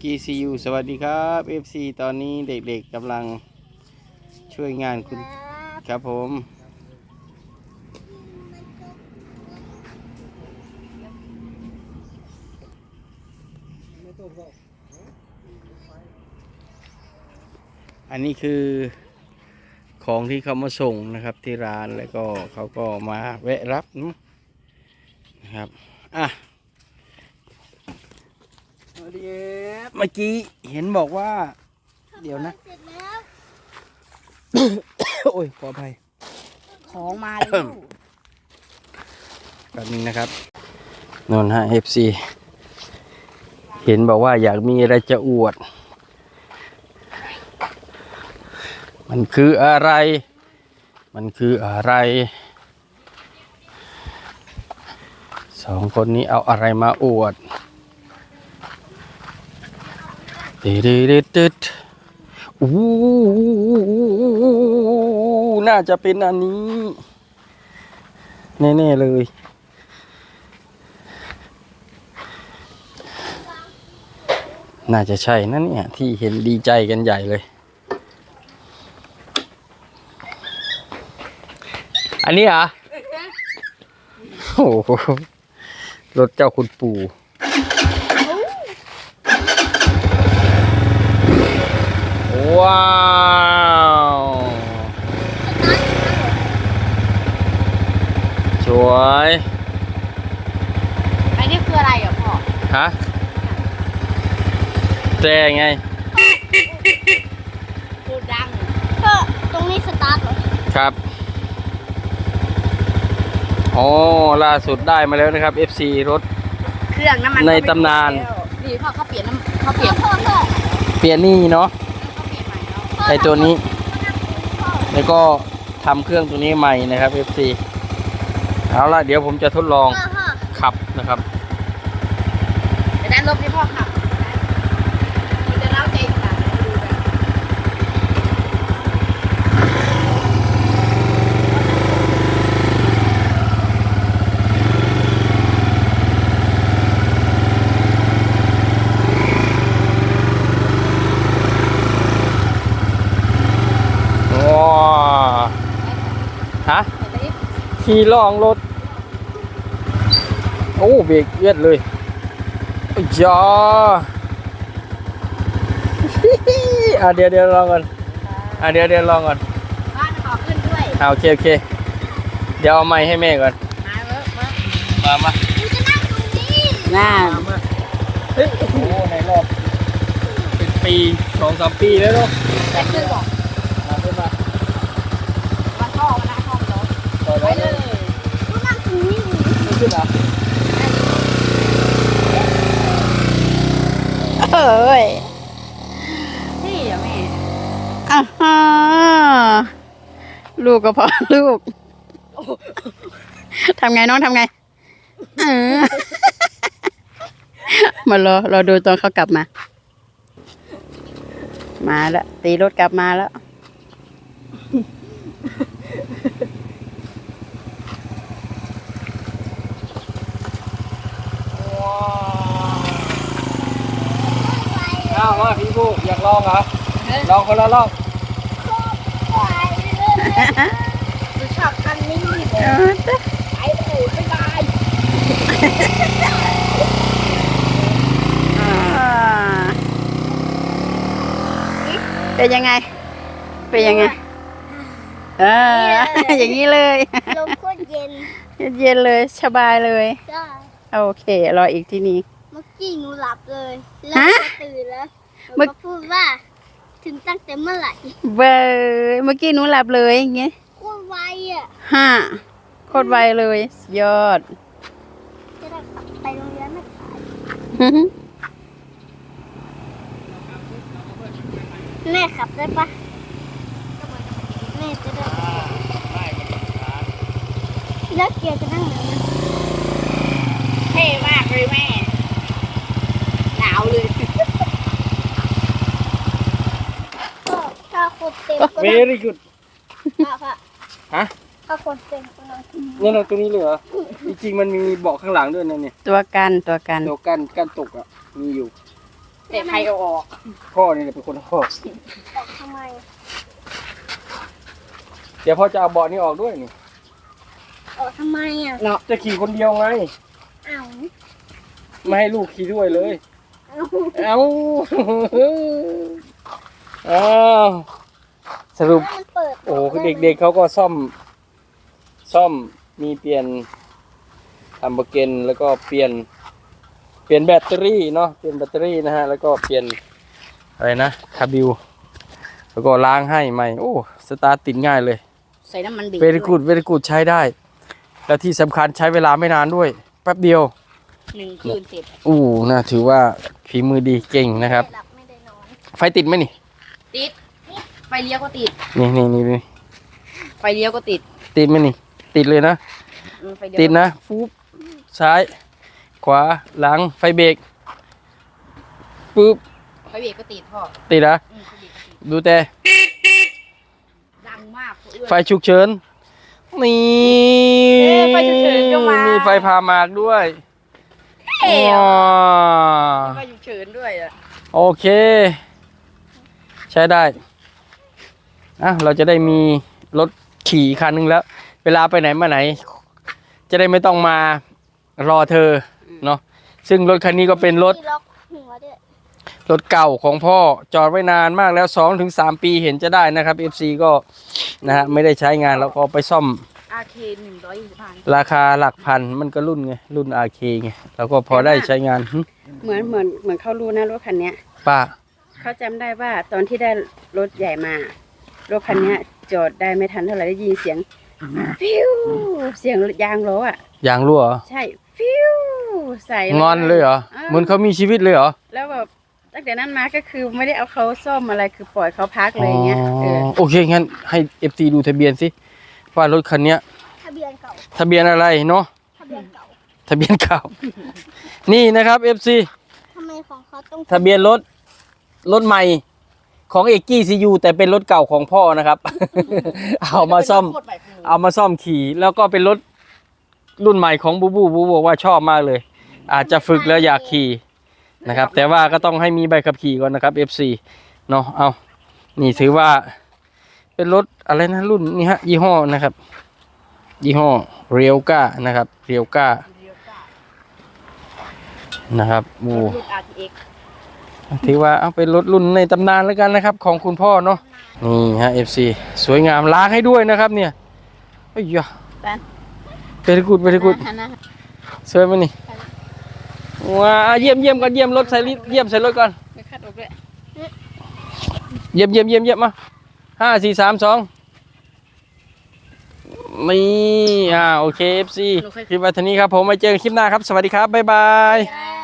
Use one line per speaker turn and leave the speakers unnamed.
กีซียูสวัสดีครับ FC ตอนนี้เด็กๆกำลังช่วยงานคุณครับผม อันนี้คือของที่เขามาส่งนะครับที่ร้านแล้วก็เขาก็มาแวะรับนะครับ อะ
สวัสดี
เมื่อกี้เห็นบอกว่า เดี๋ยวนะ
เสร็จแล้ว
โอ้ยขออภัย
ของมาแล้ว
แบบนึงนะครับนนฮะ FC เห็นบอกว่าอยากมีอะไรจะอวด มันคืออะไร มันคืออะไร สองคนนี้เอาอะไรมาอวด ติดติดติดอู้น่าจะเป็นอันนี้ แน่ๆเลย น่าจะใช่นั่นเนี่ย ที่เห็นดีใจกันใหญ่เลย อันนี้เหรอโอ้โหรถเจ้าคุณปู่ ว้าว สวย
ไอ้นี่คืออะไรอะพ่อ
ฮะแต่ไง
โคตรดัง
ก็ตรงนี้สตาร์ทเหรอ
ครับโอ้ล่าสุดได้มาแล้วนะครับ FC รถ
เครื่องน้ำมัน
ในตำนาน
ดีพ่อเขาเปลี่ยนน้ำเขาเปลี่ยน
พ่อพ่อ
เปลี่ยนนี่เนาะ
เขาเปลี่ยนใหม่แล้ว
พ่อ
ไอตัวนี้
พ่อ
แล้วก็ทำเครื่องตัวนี้ใหม่นะครับ FC เอาล่ะ เดี๋ยวผมจะทดลอง
พ่อพ่อ
ขับนะครับ
แต่ด้าน ลบนี่พ่อขับมันจะเล่าใจขนาดไหนดูกัน
ว้าวฮะ
แต่นี่
ขี่ล่องรถ โอ้ เบรกเอียดเลยอ้ ยจ้าอะเดี๋ยวเดี๋ยวลองก่อนอะเดี๋ยวเดี๋ยวลองก่อน
บ้านขอขึ้นด้วย
อะโอเคโอเค เดี๋ยวเอาไม้ให้แม่ก่อน
มาเว้ยมา
มามา
หนูจะนั่งตรงนี้
น่า
มามาเฮ้ยโอ้โหในรอบเป็นปีสองสามปีแล้วเนาะ
ได้ขึ้นบอก
มาขึ้นมา
มาท่อมาหน้าท่อมันร้อน
ต่อ
ไป
เลย
เลย
หนูนั่งตรงนี้
ไม่ขึ้นเหรอ
เอ้ยนี่เหรอแม่อ่าฮะลูกก็พอลูกทำไงน้องทำไงเออมารอรอดูตอนเขากลับมา มาแล้วตีรถกลับมาแล้วา
วมาพี่ผู้อยากลองเหรอลองคนละรอบ
ไปเลยหนูชอบคันนี้
เออจ้ะ
ไปเลยบ๊ายบาย
อ่าเป็นยังไง เป็นยังไง เออ อย่างนี้เลย
ลมโคตรเย็น
เย็นๆเลยสบายเลย
จ้า
โอเค รออีกทีนี้
เมื่อกี้หนูหลับเลย แล้ว
ฮะ
ก็ตื่นแล้วหนู
เมื่อ
ก็พูดว่า ถึงตั้งแต่เมื่อไหร่
เบยเมื่อกี้หนูหลับเลยอย่างเงี้ย
โคตรไวอะ
ห้าโคตรไวเลยสุดยอด
จะได้ขับไปโรงเรียนไม่ขายแม่ขับได้ปะแม่จะได้แล้วเกียร์จะนั่งไหนนะ
เท่มากเลยแม่ หนาวเลย
ก็ ถ้าคนเต็มก็
เว
นั่ง
รี่กุด
พ่อพ่อ
ฮะ
ถ้าคนเต็มก็นั่งที่นี่
เนี่ยเราตรงนี้เลยเหรอ จริงๆมันมีเบาะข้างหลังด้วยนะเนี่ย
ตัวกันตัวกัน
ตัวกันกันตกอะ มีอยู่
แต่ใครเอาออก
พ่อนี่แหละเป็นคนพ่อ
ออกทำไม
เดี๋ยวพ่อจะเอาเบาะนี้ออกด้วยนี่
ออกทำไมอะ
เนาะ
จะขี่คนเดียวไง
เอ้า
ไม่ให้ลูกขี่ด้วยเลย
เอ้า
เอาอ้าว สรุป
แล้วมันเปิด
โอ้โหคือเด็กๆเขาก็ซ่อม ซ่อมมีเปลี่ยนทำเบอร์เกนแล้วก็เปลี่ยน เปลี่ยนแบตเตอรี่เนาะเปลี่ยนแบตเตอรี่นะฮะ แล้วก็เปลี่ยนอะไรนะคาบิว แล้วก็ล้างให้ใหม่ โอ้สตาร์ทติดง่ายเลย
ใส่น้ำมันดี
เวรกูดเวรกูดใช้ได้ แล้วที่สำคัญใช้เวลาไม่นานด้วย แป๊บเดียว
หนึ่งคืนเสร็จ
อู้น่าถือว่าฝีมือดีเก่งนะครับ
ไม่ได้หลับไม่ได้นอน
ไฟติดไหมนี่
ติดไฟ เลี้ยวก็ติด
นี่นี่นี่นี่
ไฟเลี้ยวก็ติด
ติดไหมนี่ ติดเลยนะ
อืมไฟเลี้ยว
ติดนะปุ๊บซ้าย ขวาหลังไฟเบรกปุ๊บ
ไฟเบรกก็ติดพ่อ
ติดนะ
อืมไฟเบรกก็ติด
ดูแต่
ดังมากพ่อเอื้อ
ไฟฉุกเฉินนี่
เอ้ยไฟฉุกเฉินก็มามี
ไฟพามากด้วย
เอ๋
ว้า
ไฟฉุกเฉินด้วยอะ
โอเค ใช้ได้ อะเราจะได้มีรถขี่อีกคันนึงแล้ว เวลาไปไหนมาไหน จะได้ไม่ต้องมารอเธอเนาะซึ่งรถคันนี้ก็เป็นรถ
มีล็อกหัวด้วย
รถเก่าของพ่อจอดไว้นานมากแล้ว2-3ถึงปีเห็นจะได้นะครับ FC ก็นะฮะไม่ได้ใช้งานแล้วก็ไปซ่อม
อาเคหนึ่งร้อยยี่สิบพัน
ราคาหลักพันมันก็รุ่นไง รุ่น RK ไงแล้วก็พอได้ใช้งานหึ
เหมือนเหมือนเหมือนเขารู้นะรถคันเนี้ย
ป้า
เขาจำได้ว่าตอนที่ได้รถใหญ่มา รถคันเนี้ยจอดได้ไม่ทันเท่าไหร่ได้ยินเสียงฟิวเสียงยางล้ออะ
ยางรั่วเหรอ
ใช่ฟิวใส่
งอนเลยเหรอาเหมือนเขามีชีวิตเลยเหรอ
แล้วแบบตั้งแต่นั้นมาก็คือไม่ได้เอาเขาซ่อมอะไรคือปล่อยเขาพักเลยอย่างเงี้ยเออ
โอเคงั้นให้ FC ดูทะเบียนสิว่ารถคันเนี้ย
ทะเบียนเก่า
ทะเบียนอะไรเนาะ
ทะเบียนเก่า
ทะเบียนเก่า นี่นะครับ FC
ทำไมของเขาต้อง
ทะเบียนรถรถใหม่ ของเอกกี้ซียูแต่เป็นรถเก่าของพ่อนะครับ เอามาซ่อม
โคตรใหของหนู
เอามาซ่อมขี่ แล้วก็เป็นรถรุ่นใหม่ของบูบูบูบอกว่าชอบมากเลย อาจจะฝึกแล้วอยากขี่นะครับ แต่ว่าก็ต้องให้มีใบขับขี่ก่อนนะครับ FC เนาะเอานี่ถือว่า เป็นรถอะไรนะรุ่นนี่ฮะยี่ห้อนะครับ ยี่ห้อเรียวก้านะครับเรียวก้านะครับโอ้
รุ่น RTX
ถือว่าเอาเป็นรถรุ่นในตำนานแล้วกันนะครับ ของคุณพ่อเนาะนี่ฮะ FC สวยงามล้างให้ด้วยนะครับ เนี่ยเอ้ยยะ
แฟน
เป็นกุดเป็นกุด
นะนะ
สวยไหมนี่ว้าเยี่ยมเยี่ยมก่อนเยี่ยมรถใส่ลิเยี่ยมใส่รถก่อน
ไม่คาดอกด้วย
เยี่ยมเยี่ยมเยี่ยมเยี่ยมมาห้าสี่สามสองนี่อ่าโอเค FC คลิปวันนี้ครับ ผมมาเจอกันคลิปหน้าครับ สวัสดีครับ บ๊ายบาย
ได้